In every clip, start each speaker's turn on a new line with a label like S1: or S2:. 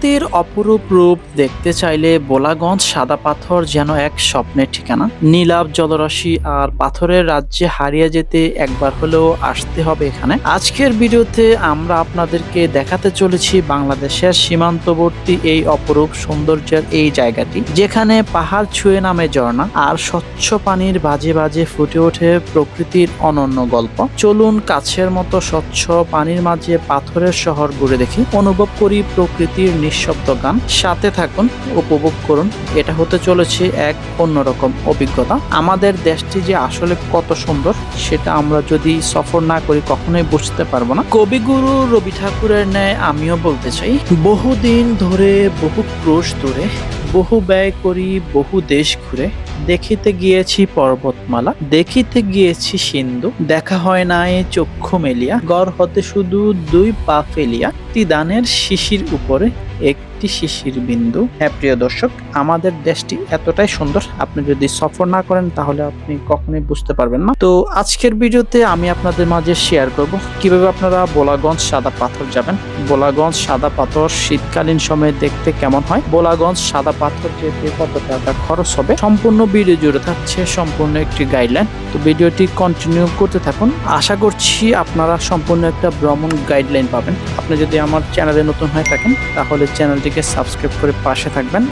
S1: প্রকৃতির অপরূপ রূপ দেখতে চাইলে বোলাগঞ্জ সাদা পাথর যেন এক স্বপ্নের ঠিকানা। নীলাভ জলরাশি আর পাথরের রাজ্যে হারিয়ে যেতে একবার হলেও আসতে হবে এখানে। আজকের ভিডিওতে আমরা আপনাদেরকে দেখাতে চলেছি বাংলাদেশের সীমান্তবর্তী এই অপরূপ সৌন্দর্যের এই জায়গাটি, যেখানে পাহাড় ছুঁয়ে নামে ঝর্ণা আর স্বচ্ছ পানির বাজে বাজে ফুটে ওঠে প্রকৃতির অনন্য গল্প। চলুন কাছের মতো স্বচ্ছ পানির মাঝে পাথরের শহর ঘুরে দেখি। অনুভব করি প্রকৃতির নিঃশব্দ গান। সাথে থাকুন, উপভোগ করুন। এটা হতে চলেছে এক অন্যরকম অভিজ্ঞতা। আমাদের দেশটি যে আসলে কত সুন্দর, সেটা আমরা যদি সফর না করি, কখনোই বুঝতে পারব না। কবিগুরু রবি ঠাকুরের ন্যায় আমিও বলতে চাই, বহুদিন ধরে বহু ক্রোশ দূরে বহু ব্যয় করি, বহু দেশ ঘুরে। দেখিতে গিয়েছি পর্বতমালা, দেখিতে গিয়েছি সিন্ধু, দেখা হয় নাই চক্ষু মেলিয়া। গড় হতে শুধু দুই পা ফেলিয়া, তিদানের দানের শিশির উপরে একটি শিশির বিন্দু। হ্যাঁ প্রিয় দর্শক, আমাদের দেশটি এতটাই সুন্দর। আপনি যদি সফর না করেন, তাহলে আপনি কখনোই বুঝতে পারবেন না। তো আজকের ভিডিওতে আমি আপনাদের মাঝে শেয়ার করব কীভাবে আপনারা বোলাগঞ্জ সাদা পাথর যাবেন। বোলাগঞ্জ সাদা পাথর শীতকালীন সময়ে দেখতে কেমন হয়? বোলাগঞ্জ সাদা পাথর যেতে কত টাকা খরচ হবে? সম্পূর্ণ ভিডিও জুড়ে থাকছে সম্পূর্ণ একটি গাইডলাইন তো ভিডিওটি কন্টিনিউ করতে থাকুন। আশা করছি আপনারা সম্পূর্ণ একটা ভ্রমণ গাইডলাইন পাবেন। আপনি যদি আমার চ্যানেলে নতুন হয়ে থাকেন, তাহলে চ্যানেলটিকে সাবস্ক্রাইব করে পাশে থাকবেন।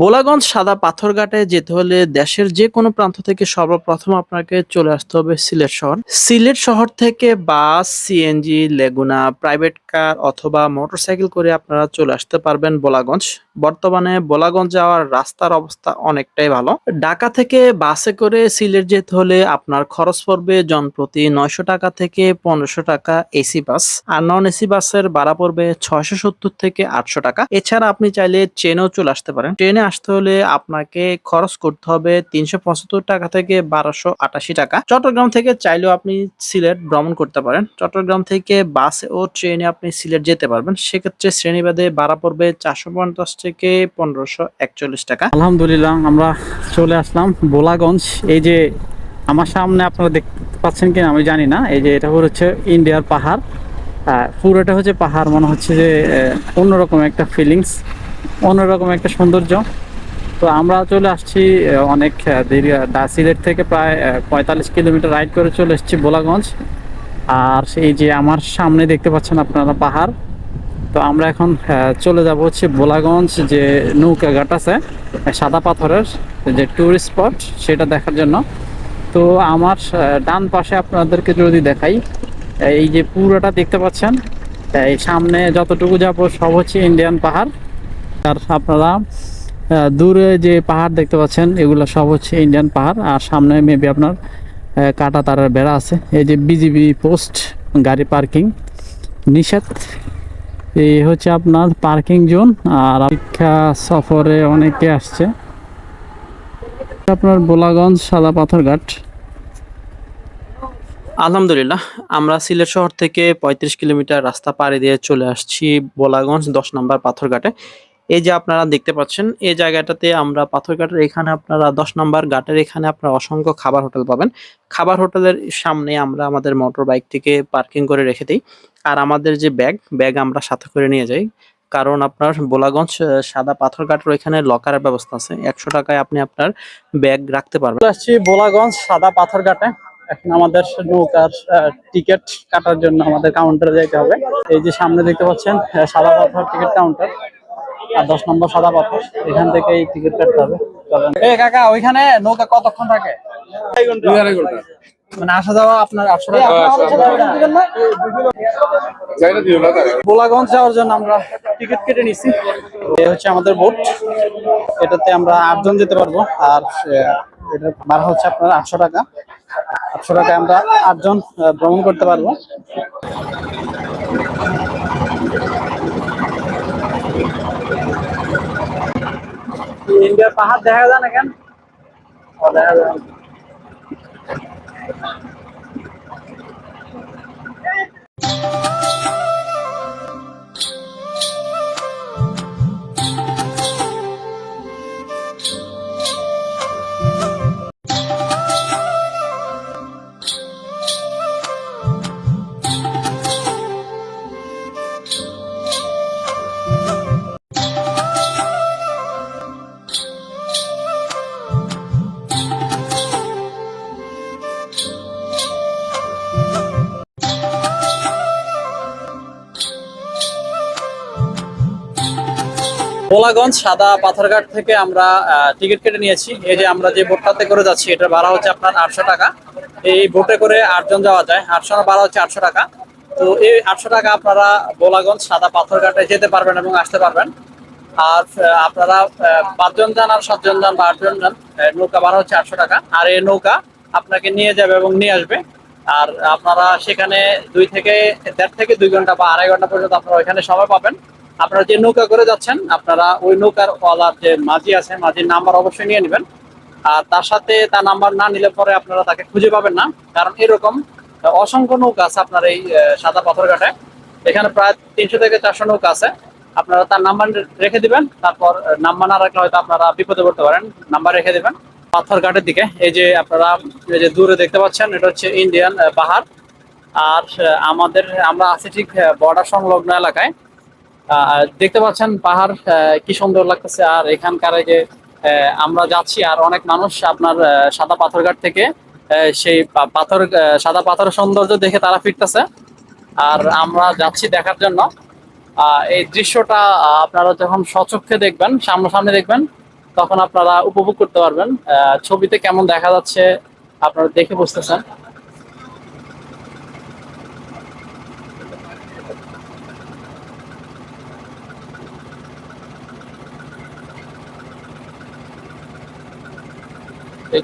S1: বোলাগঞ্জ সাদা পাথরঘাটে যেতে হলে দেশের যে কোনো প্রান্ত থেকে সর্বপ্রথম আপনাকে চলে আসতে হবে সিলেট শহর। সিলেট শহর থেকে বাস, সিএনজি, লেগুনা, প্রাইভেট কার অথবা মোটরসাইকেল করে আপনারা চলে আসতে পারবেন বোলাগঞ্জ। বর্তমানে বোলাগঞ্জ যাওয়ার রাস্তার অবস্থা অনেকটাই ভালো। ঢাকা থেকে বাসে করে সিলেট যেতে হলে আপনার খরচ পড়বে জনপ্রতি নয়শো টাকা থেকে পনেরোশো টাকা এসি বাস। আর নন এসি বাসের ভাড়া পড়বে ছয়শো সত্তর থেকে আটশো টাকা। এছাড়া আপনি চাইলে ট্রেনেও চলে আসতে পারেন। ট্রেনে আসতে হলে আপনাকে খরচ করতে হবে তিনশো পঁচাত্তর টাকা থেকে বারোশো আটাশি টাকা। চট্টগ্রাম থেকে চাইলেও আপনি সিলেট ভ্রমণ করতে পারেন। চট্টগ্রাম থেকে বাসে ও ট্রেনে আপনি সিলেট যেতে পারবেন। সেক্ষেত্রে শ্রেণীবাদে ভাড়া পড়বে চারশো পঞ্চাশ থেকে পনেরোশো একচল্লিশ টাকা।
S2: আলহামদুলিল্লাহ আমরা চলে আসলাম বোলাগঞ্জ। এই যে আমার সামনে আপনারা দেখতে পাচ্ছেন কিনা আমি জানি না। এই যে এটা হচ্ছে ইন্ডিয়ার পাহাড়। পুরোটা হচ্ছে পাহাড় মনে হচ্ছে যে অন্যরকম একটা ফিলিংস অন্যরকম একটা সৌন্দর্য। তো আমরা চলে আসছি অনেক আহ, দীর্ঘ দা- সিলেট থেকে প্রায় পঁয়তাল্লিশ কিলোমিটার রাইড করে চলে এসেছি বোলাগঞ্জ। আর এই যে আমার সামনে দেখতে পাচ্ছেন আপনারা পাহাড়। তো আমরা এখন চলে যাব হচ্ছে বোলাগঞ্জ যে নৌকা ঘাট আছে সাদা পাথরের যে টুরিস্ট স্পট সেটা দেখার জন্য। তো আমার ডান পাশে আপনাদেরকে যদি দেখাই এই যে পুরোটা দেখতে পাচ্ছেন এই সামনে যতটুকু যাব সব হচ্ছে ইন্ডিয়ান পাহাড়। আর আপনারা দূরে যে পাহাড় দেখতে পাচ্ছেন, এগুলো সব হচ্ছে ইন্ডিয়ান পাহাড়। আর সামনে মেবি আপনার কাটা তারের বেড়া আছে। এই যে বিজিবি পোস্ট, গাড়ি পার্কিং, নিষেধ। এই হচ্ছে আপনার পার্কিং জোন, আর শিক্ষা সফরে অনেকে আসছে। আপনার বোলাগঞ্জ সাদা পাথরঘাট
S1: আলহামদুলিল্লাহ, আমরা সিলেট শহর থেকে পঁয়ত্রিশ কিলোমিটার রাস্তা পাড়ি দিয়ে চলে আসছি বোলাগঞ্জ দশ নম্বর পাথরঘাটে এই যে আপনারা দেখতে পাচ্ছেন, এই জায়গাটাতে আমরা পাথরঘাটের এখানে আপনারা দশ নম্বর ঘাটের এখানে আপনারা অসংখ্য খাবার হোটেল পাবেন। খাবার হোটেলের সামনে আমরা আমাদের মোটর বাইকটিকে পার্কিং করে রেখে দিই। আর আমাদের যে ব্যাগ ব্যাগ আমরা সাথে করে নিয়ে যাই। কারণ আপনার বোলাগঞ্জ সাদা পাথরঘাটের ওইখানে লকারের ব্যবস্থা আছে। একশো টাকায় আপনি আপনার ব্যাগ রাখতে পারবেন।
S2: আসছি বোলাগঞ্জ, সাদা পাথর ঘাটে। এখন আমাদের নৌকার টিকিট কাটার জন্য আমাদের কাউন্টারে যেতে হবে। এই যে সামনে দেখতে পাচ্ছেন সাদা পাথর টিকিট কাউন্টার আর দশ নম্বর সাদা পাথর এখান থেকে এই টিকিট কাটতে হবে। চলেন। এই কাকা ওইখানে নৌকা কতক্ষণ থাকে? মানে আসা যাওয়া আপনার আটশো টাকা। বোলাগঞ্জ যাওয়ার জন্য আমরা টিকিট কেটে নিছি। এই হচ্ছে আমাদের বোট এটাতে আমরা আটজন যেতে পারব। আর এটার ভাড়া হচ্ছে আপনার আটশো টাকা। আটশো টাকায় আমরা আটজন ভ্রমণ করতে পারব। ইন্ডিয়ার পাহাড় দেখা যায় না কেন? দেখা যায় না। বোলাগঞ্জ সাদা পাথরঘাট থেকে আমরা টিকিট কেটে নিয়েছি। এই যে আমরা যে বোটটাতে করে যাচ্ছি এটা ভাড়া হচ্ছে আপনার আটশো টাকা। এই বোটে করে আটজন যাওয়া যায় আটশো ভাড়া হচ্ছে আটশো টাকা। তো এই আটশো টাকা আপনারা বোলাগঞ্জ সাদা পাথরঘাটে যেতে পারবেন এবং আসতে পারবেন। আর আপনারা পাঁচজন যান আর সাতজন যান বা আটজন যান নৌকা ভাড়া হচ্ছে আটশো টাকা। আর এই নৌকা আপনাকে নিয়ে যাবে এবং নিয়ে আসবে। আর আপনারা সেখানে দুই থেকে দেড় থেকে দুই ঘণ্টা বা আড়াই ঘণ্টা পর্যন্ত আপনারা ওইখানে সময় পাবেন। আপনারা যে নৌকা করে যাচ্ছেন, আপনারা ওই নৌকার ওয়ালার যে মাঝি আছে, মাঝির নাম্বার অবশ্যই নিয়ে নেবেন। আর তার সাথে তার নাম্বার না নিলে পরে আপনারা তাকে খুঁজে পাবেন না, কারণ এরকম অসংখ্য নৌকা আছে আপনার এই সাদা পাথরঘাটে। এখানে প্রায় তিনশো থেকে চারশো নৌকা আছে। আপনারা তার নাম্বার রেখে দিবেন, তারপর নাম্বার না রাখলে হয়তো আপনারা বিপদে পড়তে পারেন, নাম্বার রেখে দিবেন। পাথরঘাটের দিকে, এই যে আপনারা, এই যে দূরে দেখতে পাচ্ছেন, এটা হচ্ছে ইন্ডিয়ান পাহাড়। আর আমাদের, আমরা আছি ঠিক বর্ডার সংলগ্ন এলাকায়। দেখতে পাচ্ছেন পাহাড় কি সুন্দর লাগতেছে। আর এখানকার যে আমরা যাচ্ছি, আর অনেক মানুষ আপনার সাদা পাথরঘাট থেকে সেই পাথর সাদা পাথরের সৌন্দর্য দেখে তারা ফিরতেছে। আর আমরা যাচ্ছি দেখার জন্য। এই দৃশ্যটা আপনারা যখন সচক্ষে দেখবেন, সামনাসামনি দেখবেন, তখন আপনারা উপভোগ করতে পারবেন। ছবিতে কেমন দেখা যাচ্ছে, আপনারা দেখে বুঝতেছেন। এই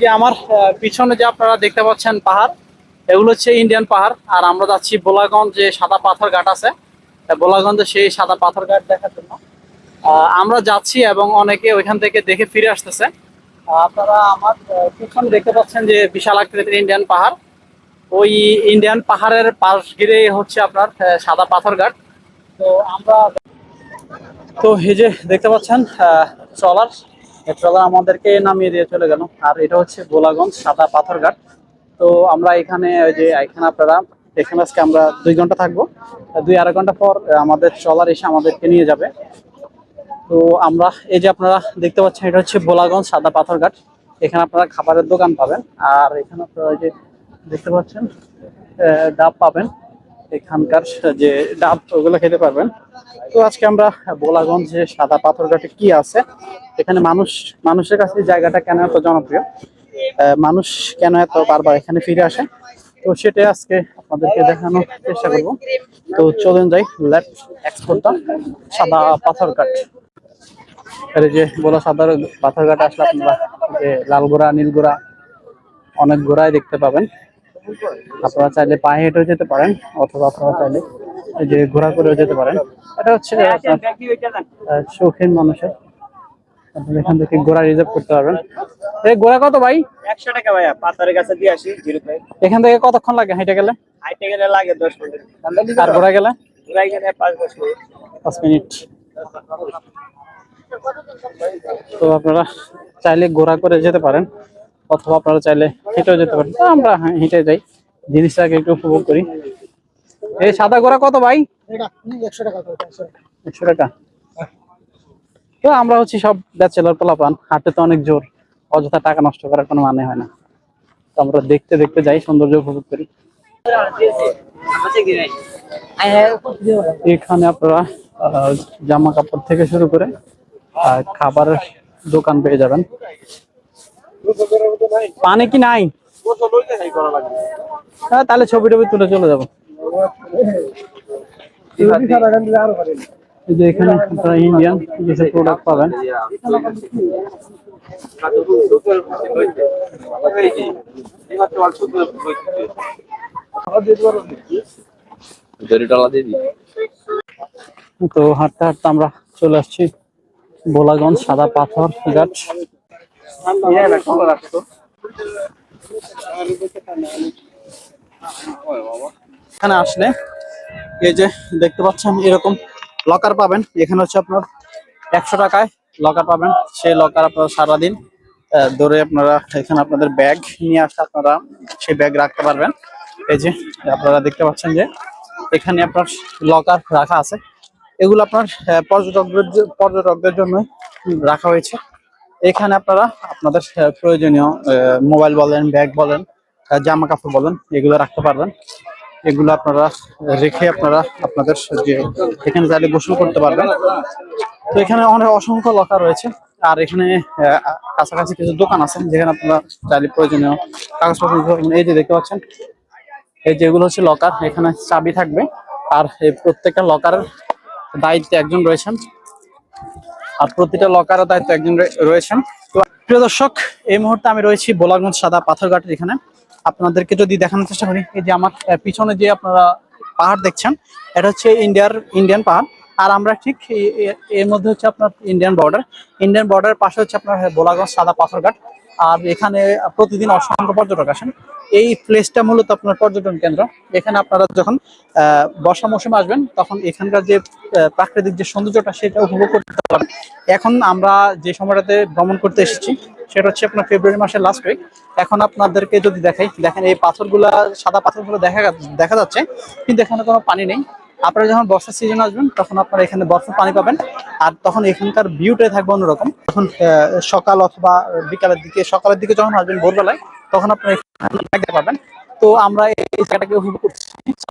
S2: যে আমার পিছনে যে আপনারা দেখতে পাচ্ছেন পাহাড়, এগুলো হচ্ছে ইন্ডিয়ান পাহাড়। আর আমরা যাচ্ছি বোলাগঞ্জ যে সাদা পাথর ঘাট আছে। বোলাগঞ্জে সেই সাদা পাথর ঘাট দেখার জন্য। আমরা যাচ্ছি এবং অনেকে ওইখান থেকে দেখে ফিরে আসতেছে। আপনারা আমার পিছনে দেখতে পাচ্ছেন যে বিশাল আকৃতির ইন্ডিয়ান পাহাড়। ওই ইন্ডিয়ান পাহাড়ের পাশ ঘিরে হচ্ছে আপনার সাদা পাথর ঘাট তো আমরা তো এই যে দেখতে পাচ্ছেন ট্রলার। ট্রলার আমাদেরকে নামিয়ে দিয়ে চলে গেল। আর এটা হচ্ছে গোলাগঞ্জ সাদা পাথরঘাট। তো আমরা এখানে, ওই যে এখানে আপনারা এখানে আজকে আমরা দুই ঘণ্টা থাকব। দুই আড়াই ঘণ্টা পর আমাদের ট্রলার এসে আমাদেরকে নিয়ে যাবে। তো আমরা এই যে আপনারা দেখতে পাচ্ছেন, এটা হচ্ছে বোলাগঞ্জ সাদা পাথরঘাট। এখানে আপনারা খাবারের দোকান পাবেন। আর এখানে আপনারা যে দেখতে পাচ্ছেন ডাব পাবেন। এখানকার যে ডাব, ওগুলো খেতে পারবেন। তো আজকে আমরা বোলাগঞ্জ সাদা পাথরঘাটে কি আছে? এখানে মানুষ, মানুষের কাছে জায়গাটা কেন এত জনপ্রিয়? মানুষ কেন এত বারবার এখানে ফিরে আসে? তো সেটাই আজকে আপনাদেরকে দেখানোর চেষ্টা করব। তো চলুন যাই, লেট, এক্সপোর্টটা সাদা পাথরঘাট। এই যে বোলা সাদা পাথরঘাট আসলে আপনারা যে লাল গোড়া নীল গোড়া অনেক গোড়াই দেখতে পাবেন। আপনারা চাইলে পায়ে হেঁটেও যেতে পারেন অথবা আপনারা চাইলে এই যে ঘোরা করেও যেতে পারেন। এটা হচ্ছে শৌখিন মানুষের। আপনারা এখান থেকে ঘোড়া রিজার্ভ করতে পারবেন। এই ঘোড়া কত ভাই?
S3: একশো টাকা ভাইয়া পাথরের কাছে দিয়ে আসি জিরো
S2: এখান থেকে কতক্ষণ লাগে হেঁটে গেলে?
S3: হাইটে গেলে লাগে দশ মিনিট।
S2: আর ঘোড়া গেলে?
S3: ঘুরাই গেলে পাঁচ মিনিট
S2: পাঁচ মিনিট। তো আপনারা চাইলে ঘোড়া করে যেতে পারেন অথবা আপনারা চাইলে হেঁটেও যেতে পারেন। তো আমরা হ্যাঁ, হেঁটে যাই জিনিসটাকে একটু উপভোগ করি। এই সাদা ঘোড়া কত ভাই? একশো টাকা তো আমরা হচ্ছে সব ব্যাচেলার পোলাপান হাটে তো অনেক জোর অযথা টাকা নষ্ট করার কোনো মানে হয় না। তো আমরা দেখতে দেখতে যাই সৌন্দর্য উপভোগ করি। এখানে আপনারা আহ, জামা কাপড় থেকে শুরু করে খাবারের দোকান পেয়ে যাবেন। পানি কি নাই? হ্যাঁ তাহলে ছবি টবি তুলে চলে যাব। ইন্ডিয়ান প্রোডাক্ট পাবেন। তো হাঁটতে হাঁটতে আমরা চলে আসছি। বোলাগঞ্জ সাদা পাথর ঘাট এখানে আসলে এই যে দেখতে পাচ্ছেন, এরকম লকার পাবেন। এখানে হচ্ছে আপনার একশো টাকায় লকার পাবেন। সেই লকার আপনারা সারাদিন ধরে আপনারা এখানে আপনাদের ব্যাগ নিয়ে আসলে আপনারা সেই ব্যাগ রাখতে পারবেন। এই যে আপনারা দেখতে পাচ্ছেন যে এখানে আপনার লকার রাখা আছে। এগুলো আপনার পর্যটকদের পর্যটকদের জন্য রাখা হয়েছে। এখানে আপনারা আপনাদের প্রয়োজনীয় মোবাইল বলেন, ব্যাগ বলেন জামা কাপড় বলেন, এগুলো রাখতে পারবেন। এগুলো আপনারা রেখে আপনারা আপনাদের যে, এখানে চাইলে গোসল করতে পারবেন। তো এখানে অনেক অসংখ্য লকার রয়েছে। আর এখানে কাছাকাছি কিছু দোকান আছে, যেখানে আপনারা চাইলে প্রয়োজনীয় কাগজপত্র এই যে দেখতে পাচ্ছেন, এই যেগুলো হচ্ছে লকার এখানে চাবি থাকবে। আর এই প্রত্যেকটা লকারের দায়িত্বে একজন রয়েছেন। আর প্রতিটা লকারের দায়িত্বে একজন রয়ে- রয়েছেন। তো প্রিয় দর্শক, এই মুহূর্তে আমি রয়েছি বোলাগঞ্জ সাদা পাথরঘাটের এখানে। আপনাদেরকে যদি দেখানোর চেষ্টা করি, এই যে আমার পিছনে যে আপনারা পাহাড় দেখছেন, এটা হচ্ছে ইন্ডিয়ার ইন্ডিয়ান পাহাড়। আর আমরা ঠিক এর মধ্যে হচ্ছে আপনার ইন্ডিয়ান বর্ডার ইন্ডিয়ান বর্ডারের পাশে হচ্ছে আপনার বোলাগঞ্জ সাদা পাথরঘাট। আর এখানে প্রতিদিন অসংখ্য পর্যটক আসেন। এই প্লেসটা মূলত আপনার পর্যটন কেন্দ্র। এখানে আপনারা যখন বর্ষা মৌসুমে আসবেন, তখন এখানকার যে প্রাকৃতিক যে সৌন্দর্যটা, সেটা উপভোগ করতে পারবেন। এখন আমরা যে সময়টাতে ভ্রমণ করতে এসেছি, সেটা হচ্ছে আপনার ফেব্রুয়ারি মাসের লাস্ট উইক এখন আপনাদেরকে যদি দেখাই, দেখেন এই পাথরগুলা, সাদা পাথরগুলো দেখা দেখা যাচ্ছে, কিন্তু এখানে কোনো পানি নেই। আপনারা যখন বর্ষার সিজন আসবেন, তখন আপনারা এখানে বরফের পানি পাবেন, আর তখন এখানকার ভিউটাই থাকবে অন্যরকম। তখন সকাল অথবা বিকালের দিকে, সকালের দিকে যখন আসবেন, ভোরবেলায় তখন আপনারা দেখতে পাবেন। তো আমরা এই জায়গাটাকে উপভোগ করছি।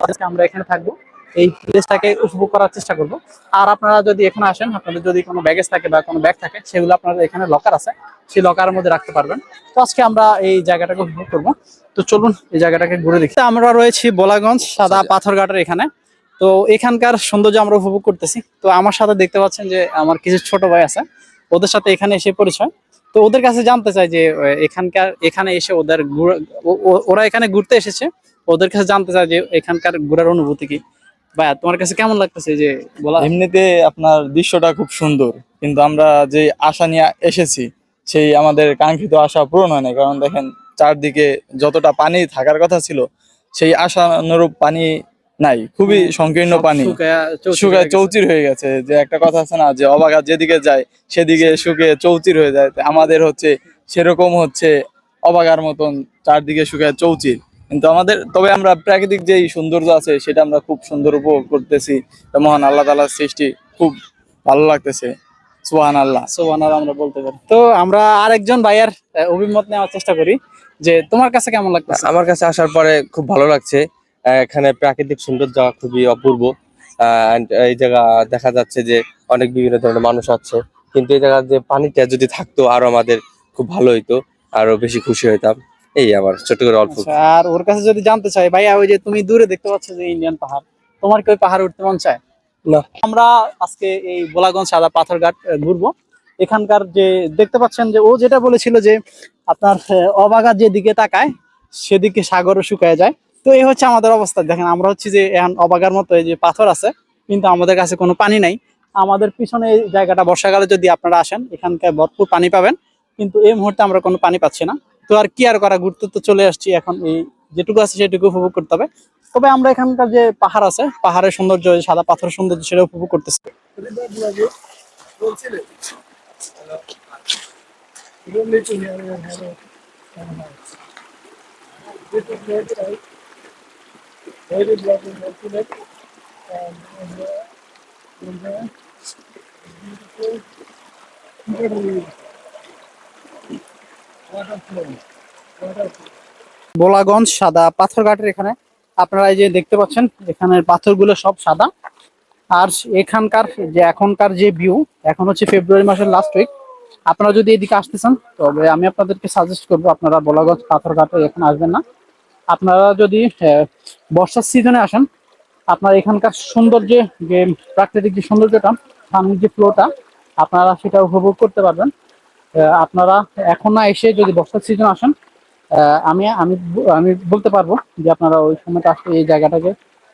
S2: আজকে আমরা এখানে থাকব। এই প্লেসটাকে উপভোগ করার চেষ্টা করব। আর আপনারা যদি এখানে আসেন আপনাদের যদি কোনো ব্যাগেজ থাকে বা কোনো ব্যাগ থাকে সেগুলো আপনারা এখানে লকার আছে। সেই লকারের মধ্যে রাখতে পারবেন। তো আজকে আমরা এই জায়গাটাকে উপভোগ করব। তো চলুন এই জায়গাটাকে ঘুরে দেখি। আমরা রয়েছি বোলাগঞ্জ সাদা। পাথরঘাটের এখানে। তো এখানকার সৌন্দর্য আমরা উপভোগ করতেছি। তো আমার সাথে দেখতে পাচ্ছেন যে আমার কিছু ছোট ভাই আছে। ওদের সাথে এখানে এসে পরিচয়। তো ওদের কাছে জানতে চাই যে এখানকার, এখানে এসে ওদের ওরা এখানে ঘুরতে এসেছে। ওদের কাছে জানতে চাই যে, এখানকার ঘোরার অনুভূতি কি? ভাইয়া, তোমার কাছে কেমন লাগতেছে যে, বলা
S4: এমনিতে আপনার দৃশ্যটা খুব সুন্দর, কিন্তু আমরা যে আশা নিয়ে এসেছি, সেই আমাদের কাঙ্ক্ষিত আশা পূরণ হয় না কারণ দেখেন, চারদিকে যতটা পানি থাকার কথা ছিল, সেই আশানুরূপ পানি নাই খুবই সংকীর্ণ পানি।
S2: শুকায়া চৌচির হয়ে গেছে।
S4: হয়ে যে একটা কথা আছে না যে অবাগা যেদিকে যায় সেদিকে শুকিয়ে চৌচির হয়ে যায়। আমাদের হচ্ছে সেরকম হচ্ছে অবাগার মতন চারদিকে শুকায় চৌচির। কিন্তু আমাদের তবে আমরা প্রাকৃতিক যেই সৌন্দর্য আছে সেটা আমরা খুব সুন্দর উপভোগ করতেছি। মহান আল্লাহ তালার সৃষ্টি খুব ভালো লাগতেছে। সোহান আল্লাহ
S2: সোবানার আমরা বলতে পারি। তো আমরা আরেকজন ভাইয়ার আহ, অভিমত নেওয়ার চেষ্টা করি যে তোমার কাছে কেমন লাগতেছে?
S5: আমার কাছে আসার পরে খুব ভালো লাগছে। এখানে প্রাকৃতিক সৌন্দর্য খুবই অপূর্ব। এই জায়গা দেখা যাচ্ছে যে অনেক বিভিন্ন ধরনের মানুষ আছে। কিন্তু এই জায়গার যে পানিটা যদি থাকতো আরও আমাদের খুব ভালো হইতো আরও বেশি খুশি হইতাম। এই আমার ছোট করে অল্প।
S2: আচ্ছা, আর ওর কাছে যদি জানতে চাই ভাইয়া ওই যে তুমি দূরে দেখতে পাচ্ছ যে ইন্ডিয়ান পাহাড় তোমার কি ওই পাহাড় উঠতে মন চায়?
S5: না।
S2: আমরা আজকে এই বোলাগঞ্জ সাদা পাথরঘাট ঘুরবো। এখানকার যে দেখতে পাচ্ছেন যে ও যেটা বলেছিল যে আপনার অবাগা যেদিকে তাকায় সেদিকে সাগরও শুকায় যায়। তো এই হচ্ছে আমাদের অবস্থা। দেখেন, আমরা হচ্ছে যে এখন অবাগার মতো এই যে পাথর আছে, কিন্তু আমাদের কাছে কোনো পানি নাই। আমাদের পিছনে এই জায়গাটা বর্ষাকালে যদি আপনারা আসেন, এখানকার ভরপুর পানি পাবেন, কিন্তু এই মুহূর্তে আমরা কোনো পানি পাচ্ছি না। তো আর কি আর করা, ঘুরতে তো চলে আসছি এখন এই যেটুকু আছে সেটুকু উপভোগ করতে হবে। তবে আমরা এখানকার যে পাহাড় আছে, পাহাড়ের সৌন্দর্য সাদা পাথরের সৌন্দর্য, সেটা উপভোগ করতেছি। বোলাগঞ্জ সাদা পাথর ঘাটের এখানে। আপনারা এই যে দেখতে পাচ্ছেন, এখানের পাথরগুলো সব সাদা। আর এখানকার যে এখনকার যে ভিউ এখন হচ্ছে ফেব্রুয়ারি মাসের লাস্ট উইক আপনারা যদি এদিকে আসতে চান, তবে আমি আপনাদেরকে সাজেস্ট করব, আপনারা বোলাগঞ্জ পাথর ঘাটে এখানে আসবেন না। আপনারা যদি বর্ষার সিজনে আসেন, আপনার এখানকার সৌন্দর্যে, যে প্রাকৃতিক যে সৌন্দর্যটা, সামনের যে ফ্লোটা আপনারা সেটা উপভোগ করতে পারবেন। আপনারা এখন না এসে যদি বর্ষার সিজন আসেন আমি আমি আমি বলতে পারব যে আপনারা ওই সময়টা আসলে এই জায়গাটাকে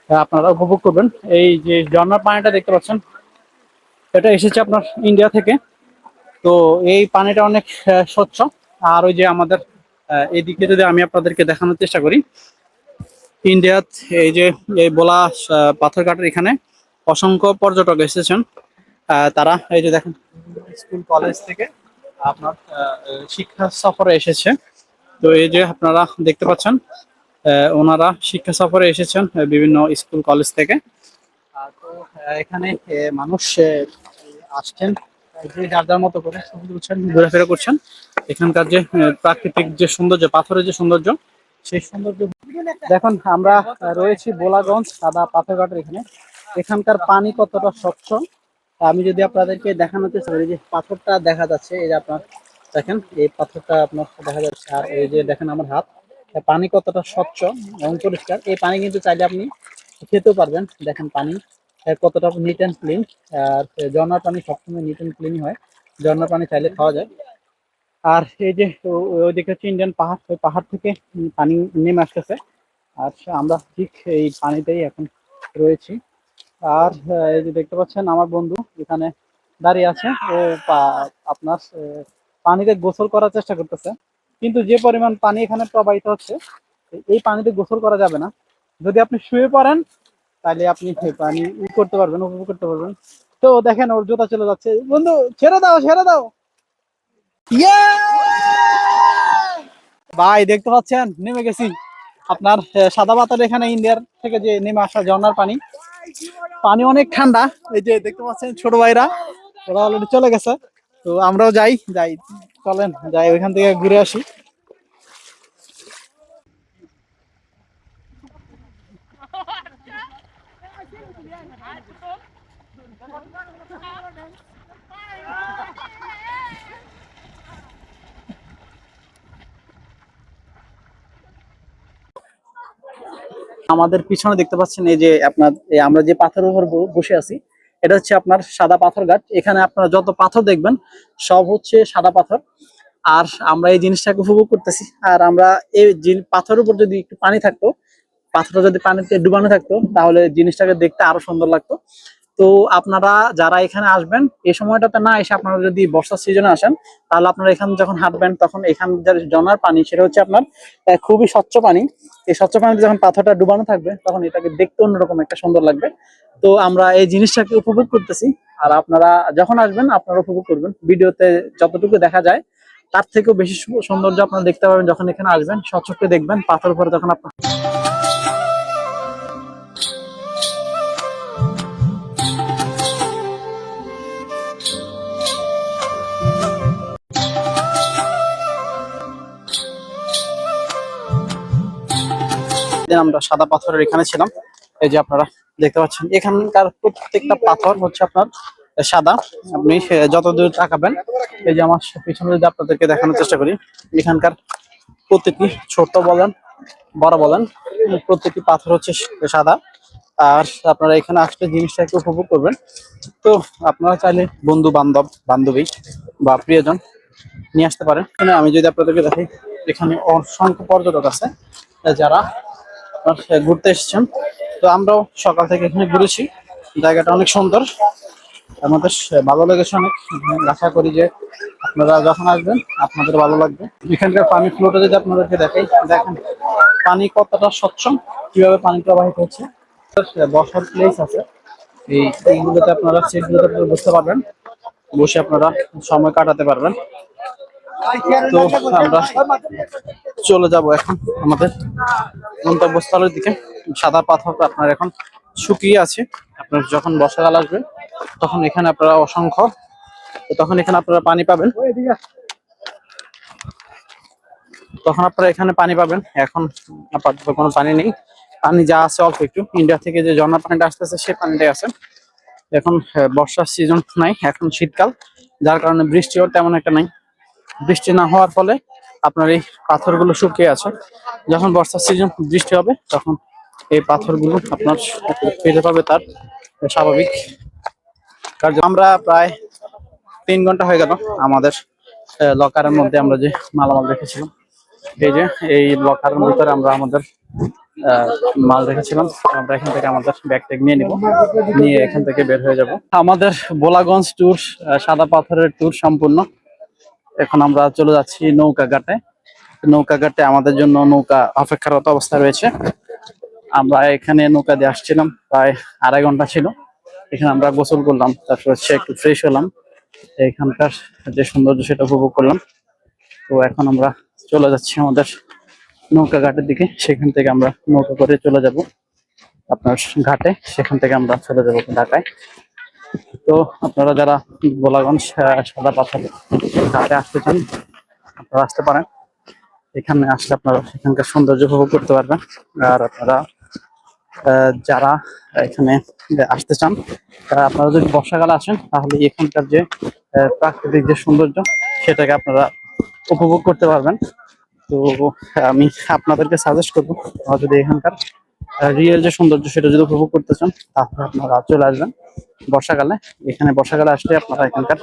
S2: আপনারা উপভোগ করবেন। এই যে ঝর্ণার পানিটা দেখতে পাচ্ছেন, এটা এসেছে আপনার ইন্ডিয়া থেকে। তো এই পানিটা অনেক স্বচ্ছ। আর ওই যে আমাদের এদিকে যদি আমি আপনাদেরকে দেখানোর চেষ্টা করি, ইন্ডিয়াত এই যে এই বোলা পাথরঘাটের এখানে অসংখ্য পর্যটক এসেছেন। তারা এই যে দেখেন, স্কুল, কলেজ থেকে আপনার শিক্ষা সফরে এসেছে। তো এই যে আপনারা দেখতে পাচ্ছেন ওনারা শিক্ষা সফরে এসেছেন বিভিন্ন স্কুল, কলেজ থেকে। তো এখানে মানুষ আসছেন যে যার যার মতো করে ঘোরাফেরা করছেন। এখানকার যে প্রাকৃতিক যে সৌন্দর্য, পাথরের যে সৌন্দর্য, সেই সৌন্দর্য দেখুন, আমরা রয়েছি বোলাগঞ্জ সাদা পাথরঘাটের এখানে। এখানকার পানি কতটা স্বচ্ছ আমি যদি আপনাদেরকে চেষ্টা করি যে পাথরটা দেখা যাচ্ছে, এই যে আপনার, দেখেন, এই পাথরটা আপনার দেখা যাচ্ছে, আর এই যে দেখেন আমার হাত পানি কতটা স্বচ্ছ এবং পরিষ্কার। এই পানি কিন্তু চাইলে আপনি খেতেও পারবেন, দেখেন পানি কতটা নিট অ্যান্ড ক্লিন আর ঝর্ণার পানি সবসময় নিট অ্যান্ড ক্লিন হয় ঝর্ণার পানি চাইলে খাওয়া যায়। আর এই যে ওইদিকে হচ্ছে ইন্ডিয়ান পাহাড়, ওই পাহাড় থেকে পানি নেমে আসতেছে। আর আমরা ঠিক এই পানিতেই এখন রয়েছি। আর এই যে দেখতে পাচ্ছেন আমার বন্ধু এখানে দাঁড়িয়ে আছে। ও আপনার পানিতে গোসল করার চেষ্টা করতেছে। কিন্তু যে পরিমাণ পানি এখানে প্রবাহিত হচ্ছে, এই পানিতে গোসল করা যাবে না। যদি আপনি শুয়ে পড়েন, তাহলে আপনি পানি করতে পারবেন, উপভোগ করতে পারবেন। তো দেখেন ওর জুতা চলে যাচ্ছে। বন্ধু, ছেড়ে দাও ছেড়ে দাও! ভাই, দেখতে পাচ্ছেন? নেমে গেছি। আপনার সাদা পাতার এখানে ইন্ডিয়ার থেকে যে নেমে আসা ঝর্ণার পানি। পানি অনেক ঠান্ডা। এই যে দেখতে পাচ্ছেন ছোট ভাইরা, ওরা অলরেডি চলে গেছে। তো আমরাও যাই যাই, চলেন, যাই, ওইখান থেকে ঘুরে আসি। আমাদের পিছনে দেখতে পাচ্ছেন এই যে আপনার আমরা যে পাথরের উপর বসে আছি, এটা হচ্ছে আপনার সাদা পাথর ঘাট এখানে আপনারা যত পাথর দেখবেন, সব হচ্ছে সাদা পাথর। আর আমরা এই জিনিসটাকে উপভোগ করতেছি। আর আমরা এই পাথরের উপর যদি একটু পানি থাকতো, পাথরটা যদি পানিতে ডুবানো থাকতো, তাহলে জিনিসটাকে দেখতে আরও সুন্দর লাগতো। তো আপনারা যারা এখানে আসবেন, এই সময়টাতে না এসে আপনারা যদি বর্ষার সিজনে আসেন, তাহলে আপনারা এখানে যখন হাঁটবেন, তখন এখান জনার পানি সেটা হচ্ছে আপনার খুবই স্বচ্ছ পানি। এই স্বচ্ছ পানিতে যখন পাথরটা ডুবানো থাকবে, তখন এটাকে দেখতে অন্যরকম একটা সুন্দর লাগবে। তো আমরা এই জিনিসটাকে উপভোগ করতেছি, আর আপনারা যখন আসবেন, আপনারা উপভোগ করবেন। ভিডিওতে যতটুকু দেখা যায়, তার থেকেও বেশি সৌন্দর্য আপনারা দেখতে পাবেন যখন এখানে আসবেন। স্বচ্ছকে দেখবেন, পাথর উপরে যখন আপনার দিন আমরা সাদা পাথরের এখানে ছিলাম। এই যে আপনারা দেখতে পাচ্ছেন, এখানকার প্রত্যেকটা পাথর হচ্ছে আপনার সাদা। আপনি যত দূর তাকাবেন, এই যে আমার পিছনে যদি আপনাদেরকে দেখানোর চেষ্টা করি, এখানকার প্রত্যেকটি ছোট বলেন, বড় বলেন, প্রত্যেকটি পাথর হচ্ছে সাদা। আর আপনারা এখানে আসলে জিনিসটাকে উপভোগ করবেন। তো আপনারা চাইলে বন্ধু বান্ধব, বান্ধবী বা প্রিয়জন নিয়ে আসতে পারেন। আমি যদি আপনাদেরকে দেখি এখানে অসংখ্য পর্যটক আছে, যারা ঘুরতে এসেছেন। তো আমরাও সকাল থেকে এখানে ঘুরেছি। জায়গাটা অনেক সুন্দর। আমাদের ভালো লেগেছে অনেক। আশা করি যে আপনারা যখন আসবেন, আপনাদের ভালো লাগবে। এখানকার পানি ফ্লোটা যদি আপনাদেরকে দেখাই, দেখেন, পানি কতটা স্বচ্ছ, কীভাবে পানি প্রবাহিত হচ্ছে। বসার প্লেস আছে। এই এইগুলোতে আপনারা সিটগুলোতে বসতে পারবেন। বসে আপনারা সময় কাটাতে পারবেন। তো আমরা চলে যাব এখন আমাদের গন্তব্যস্থলের দিকে। সাদা পাথর আপনার এখন শুকিয়ে আছে। আপনার যখন বর্ষাকাল আসবে, তখন এখানে আপনারা অসংখ্য, তখন এখানে আপনারা পানি পাবেন। তখন আপনারা এখানে পানি পাবেন। এখন আপাতত কোনো পানি নেই। পানি যা আছে অল্প একটু। ইন্ডিয়া থেকে যে ঝর্ণা পানিটা আসতেছে সেই পানিটাই আছে। এখন বর্ষার সিজন নাই, এখন শীতকাল। যার কারণে বৃষ্টিও তেমন একটা নাই। বৃষ্টি না হওয়ার ফলে আপনার এই পাথরগুলো শুকিয়ে আছে। যখন বর্ষার সিজন বৃষ্টি হবে, তখন এই পাথরগুলো আপনার ফিরে পাবে তার স্বাভাবিক কার্য। আমরা প্রায় তিন ঘণ্টা হয়ে গেল আমাদের লকারের মধ্যে আমরা যে মালামাল রেখেছিলাম। এই যে, এই লকারের ভিতরে আমরা আমাদের মাল রেখেছিলাম। আমরা এখান থেকে আমাদের ব্যাগ ট্যাগ নিয়ে নিব। নিয়ে এখান থেকে বের হয়ে যাব। আমাদের বোলাগঞ্জ ট্যুর সাদা পাথরের ট্যুর সম্পূর্ণ। এখন আমরা চলে যাচ্ছি নৌকা ঘাটে। নৌকা ঘাটে আমাদের জন্য নৌকা অপেক্ষারত অবস্থা রয়েছে। আমরা এখানে নৌকা দিয়ে আসছিলাম, প্রায় আড়াই ঘণ্টা ছিল। এখানে আমরা গোসল করলাম, তারপর হচ্ছে একটু ফ্রেশ হলাম। এখানকার যে সৌন্দর্য সেটা উপভোগ করলাম। তো এখন আমরা চলে যাচ্ছি আমাদের নৌকা ঘাটের দিকে। সেখান থেকে আমরা নৌকা করে চলে যাব। আপনার ঘাটে, সেখান থেকে আমরা চলে যাব ঢাকায়। তো আপনারা যারা গোলাগঞ্জ সাদা পাথর ঘাটে আসতে চান, আপনারা আসতে পারেন। এখানে আসলে আপনারা সেখানকার সৌন্দর্য উপভোগ করতে পারবেন। আর আপনারা যারা এখানে আসতে চান আপনারা যদি বর্ষাকালে আসেন, তাহলে এখানকার যে প্রাকৃতিক যে সৌন্দর্য, সেটাকে আপনারা উপভোগ করতে পারবেন। তো আমি আপনাদেরকে সাজেস্ট করব যদি এখানকার রিয়েল যে সৌন্দর্য সেটা যদি উপভোগ করতে চান, তাহলে আপনারা চলে আসবেন বর্ষাকালে। এখানে বর্ষাকালে আসলে আপনারা এখানকার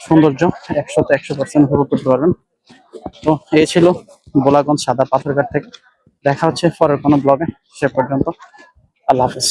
S2: সৌন্দর্য একশোতে একশো পার্সেন্ট উপভোগ করতে পারবেন। তো এই ছিল গোলাগঞ্জ সাদা পাথরঘাট থেকে। দেখা হচ্ছে পরের কোনো ব্লগে সে পর্যন্ত আল্লাহ হাফিজ।